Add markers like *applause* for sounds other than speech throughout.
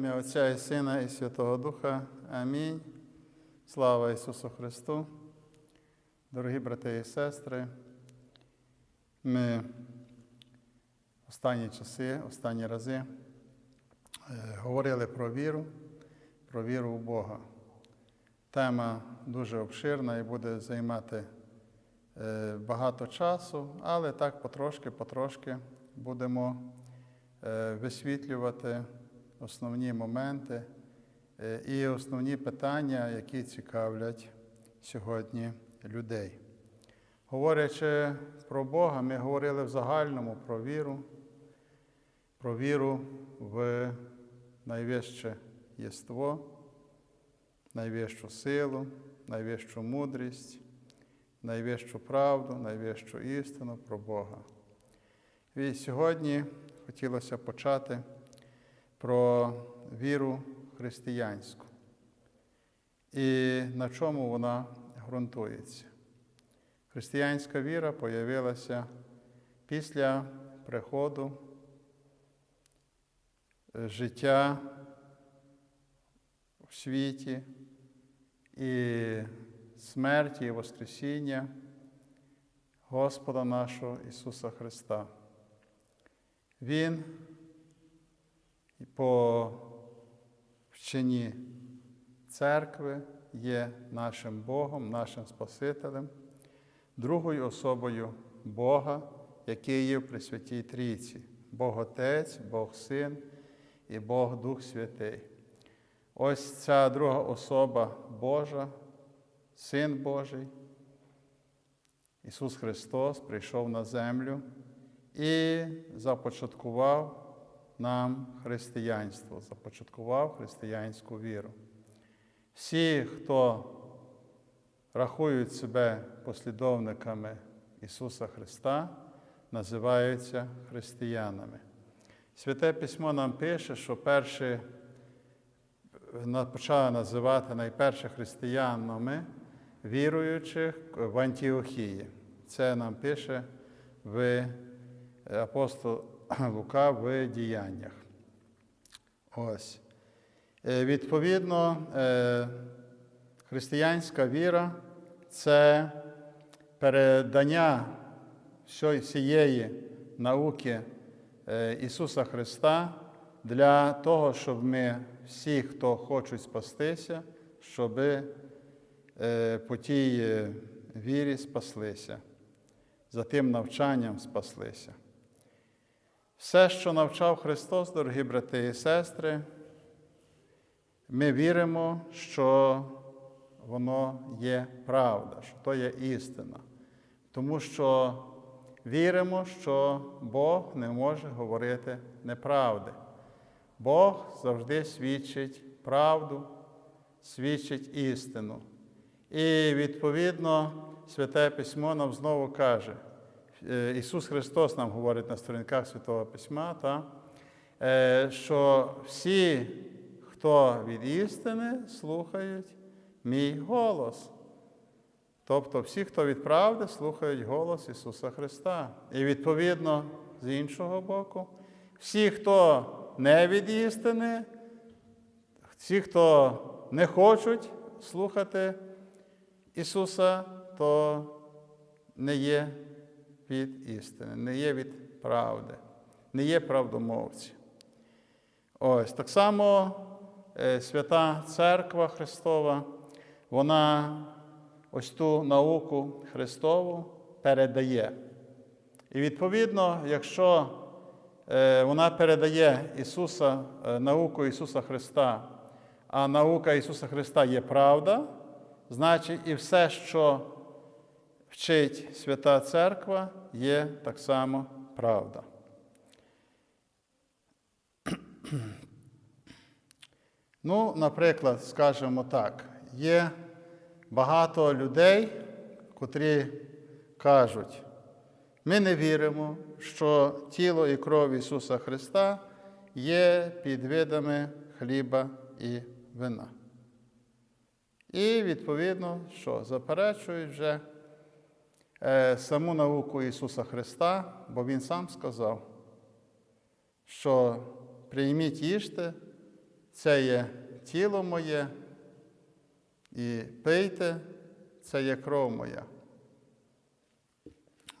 ім'я Отця і Сина і Святого Духа. Амінь. Слава Ісусу Христу. Дорогі брати і сестри, ми останні часи, останні рази е, говорили про віру, про віру в Бога. Тема дуже обширна і буде займати е, багато часу, але так потрошки-потрошки будемо е, висвітлювати основні моменти е, і основні питання, які цікавлять сьогодні людей. Говорячи про Бога, ми говорили в загальному про віру, про віру в найвище єство, найвищу силу, найвищу мудрість, найвищу правду, найвищу істину про Бога. І сьогодні хотілося почати про віру християнську і на чому вона ґрунтується. Християнська віра появилася після приходу е, життя в світі і смерті і Воскресіння Господа нашого Ісуса Христа. Він по вченні церкви є нашим Богом, нашим Спасителем, другою особою Бога, який є в Пресвятій Трійці, Бог Отець, Бог Син і Бог Дух Святий. Ось ця друга особа Божа, Син Божий, Ісус Христос прийшов на землю і започаткував нам християнство, започаткував християнську віру. Всі, хто рахують себе послідовниками Ісуса Христа, називаються християнами. Святе письмо нам пише, що перші почали називати найперше християнами віруючих в Антіохії. Це нам пише в апостол *clears throat* Лука в діяннях. Ось. Відповідно, християнська віра це передання всієї науки Ісуса Христа для того, щоб ми всі, хто хочуть спастися, щоб по тій вірі спаслися, за тим навчанням спаслися. Все, що навчав Христос, дорогі брати і сестри, ми віримо, що воно є правда, що то є істина. Тому що віримо, що Бог не може говорити неправди. Бог завжди свідчить правду, свідчить істину. І, відповідно, Святе Письмо нам знову каже, Ісус Христос нам говорить на сторінках Святого Письма, та, що всі, хто від істини, слухають мій голос. Тобто всі, хто від правди, слухають голос Ісуса Христа. І відповідно, з іншого боку, всі, хто не від істини, всі, хто не хочуть слухати Ісуса, то не є від істини, не є від правди, не є правдомовці. Ось так само Свята Церква Христова, вона ось ту науку Христову передає. І відповідно, якщо вона передає Ісуса, науку Ісуса Христа, а наука Ісуса Христа є правда, значить і все, що вчить Свята Церква, є так само правда. *clears throat* Ну, наприклад, скажемо так, є багато людей, котрі кажуть, ми не віримо, що тіло і кров Ісуса Христа є під видами хліба і вина. І, відповідно, що заперечують вже саму науку Ісуса Христа, бо Він сам сказав, що прийміть їжте це є тіло моє, і пийте, це є кров моя.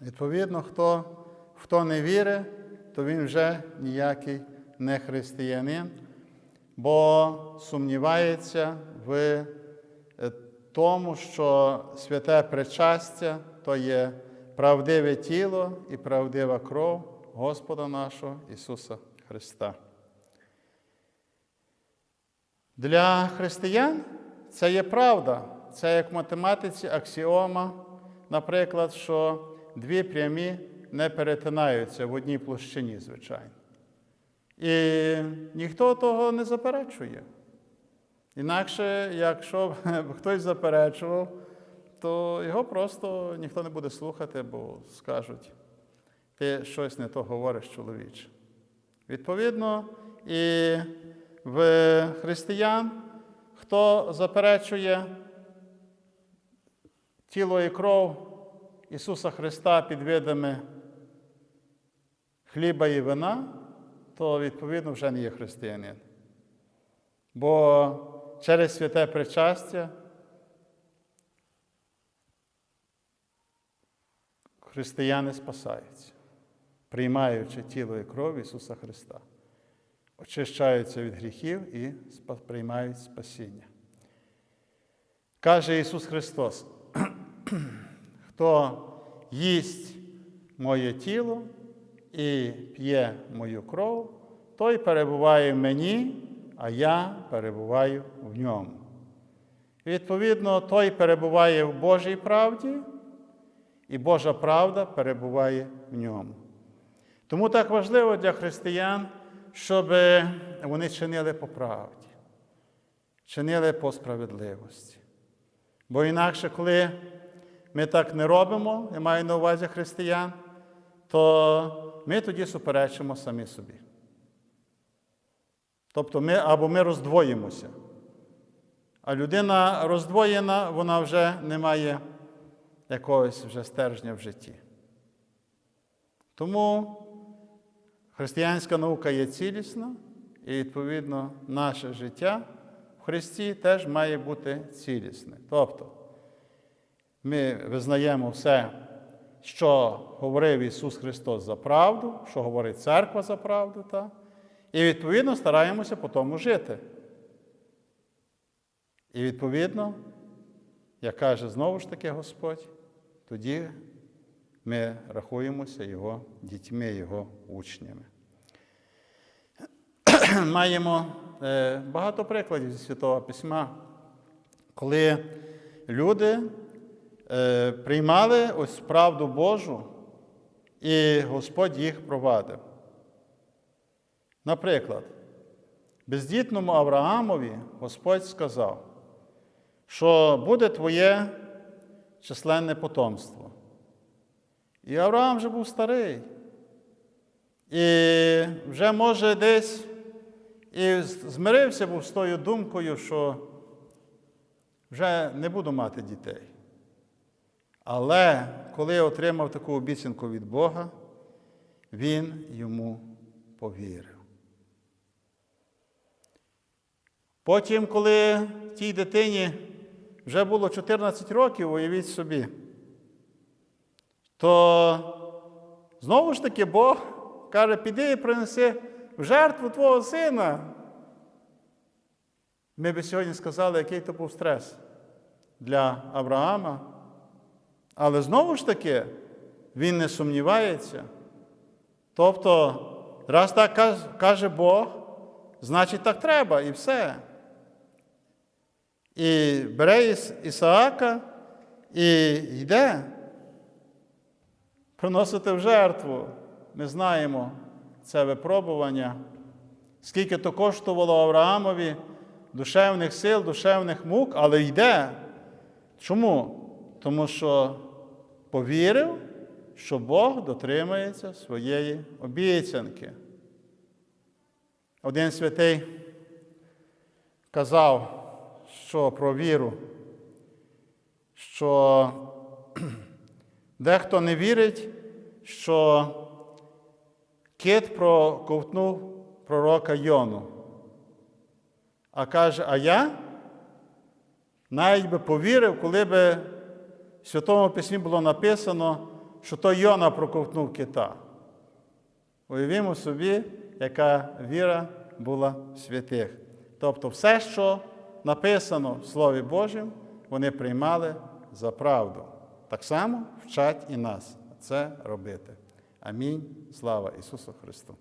Відповідно, хто, хто не вірить, то він вже ніякий не християнин, бо сумнівається в е, тому, що святе причастя то є правдиве тіло і правдива кров Господа нашого Ісуса Христа. Для християн це є правда. Це як в математиці аксіома, наприклад, що дві прямі не перетинаються в одній площині, звичайно. І ніхто того не заперечує. Інакше, якщо б *laughs* хтось заперечував, то його просто ніхто не буде слухати, бо скажуть, ти щось не то говориш, чоловіче. Відповідно, і в християн, хто заперечує тіло і кров Ісуса Христа під видами хліба і вина, то відповідно вже не є християнин. Бо через святе причастя християни спасаються, приймаючи тіло і кров Ісуса Христа, очищаються від гріхів і приймають спасіння. Каже Ісус Христос, *clears throat* хто їсть моє тіло і п'є мою кров, той перебуває в мені, а я перебуваю в ньому. Відповідно, той перебуває в Божій правді, і Божа правда перебуває в ньому. Тому так важливо для християн, щоб вони чинили по правді, чинили по справедливості. Бо інакше, коли ми так не робимо, я маю на увазі християн, то ми тоді суперечимо самі собі. Тобто ми або ми роздвоїмося. А людина роздвоєна, вона вже не має якогось вже стержня в житті. Тому християнська наука є цілісна, і, відповідно, наше життя в Христі теж має бути цілісне. Тобто, ми визнаємо все, що говорив Ісус Христос за правду, що говорить Церква за правду, та? і відповідно стараємося по тому жити. І відповідно, як каже знову ж таки Господь, тоді ми рахуємося Його дітьми, Його учнями. *clears throat* Маємо е, багато прикладів зі Святого Письма, коли люди е, приймали ось правду Божу, і Господь їх провадив. Наприклад, бездітному Авраамові Господь сказав, що буде твоє численне потомство. І Авраам вже був старий. І вже, може, десь і змирився був з тою думкою, що вже не буду мати дітей. Але коли отримав таку обіцянку від Бога, він йому повірив. Потім, коли тій дитині вже було 14 років, уявіть собі, то знову ж таки Бог каже, піди і принеси в жертву твого сина. Ми би сьогодні сказали, який то був стрес для Авраама. Але знову ж таки, він не сумнівається. Тобто, раз так каже Бог, значить так треба і все. І бере Ісаака і йде приносити в жертву. Ми знаємо це випробування, скільки то коштувало Авраамові душевних сил, душевних мук, але йде. Чому? Тому що повірив, що Бог дотримається своєї обіцянки. Один святий казав, що про віру, що *clears throat* дехто не вірить, що кит проковтнув пророка Йону. А каже, а я навіть би повірив, коли би в Святому Письмі було написано, що то Йона проковтнув кита. Уявімо собі, яка віра була в святих. Тобто все, що написано в Слові Божім, вони приймали за правду. Так само вчать і нас це робити. Амінь. Слава Ісусу Христу!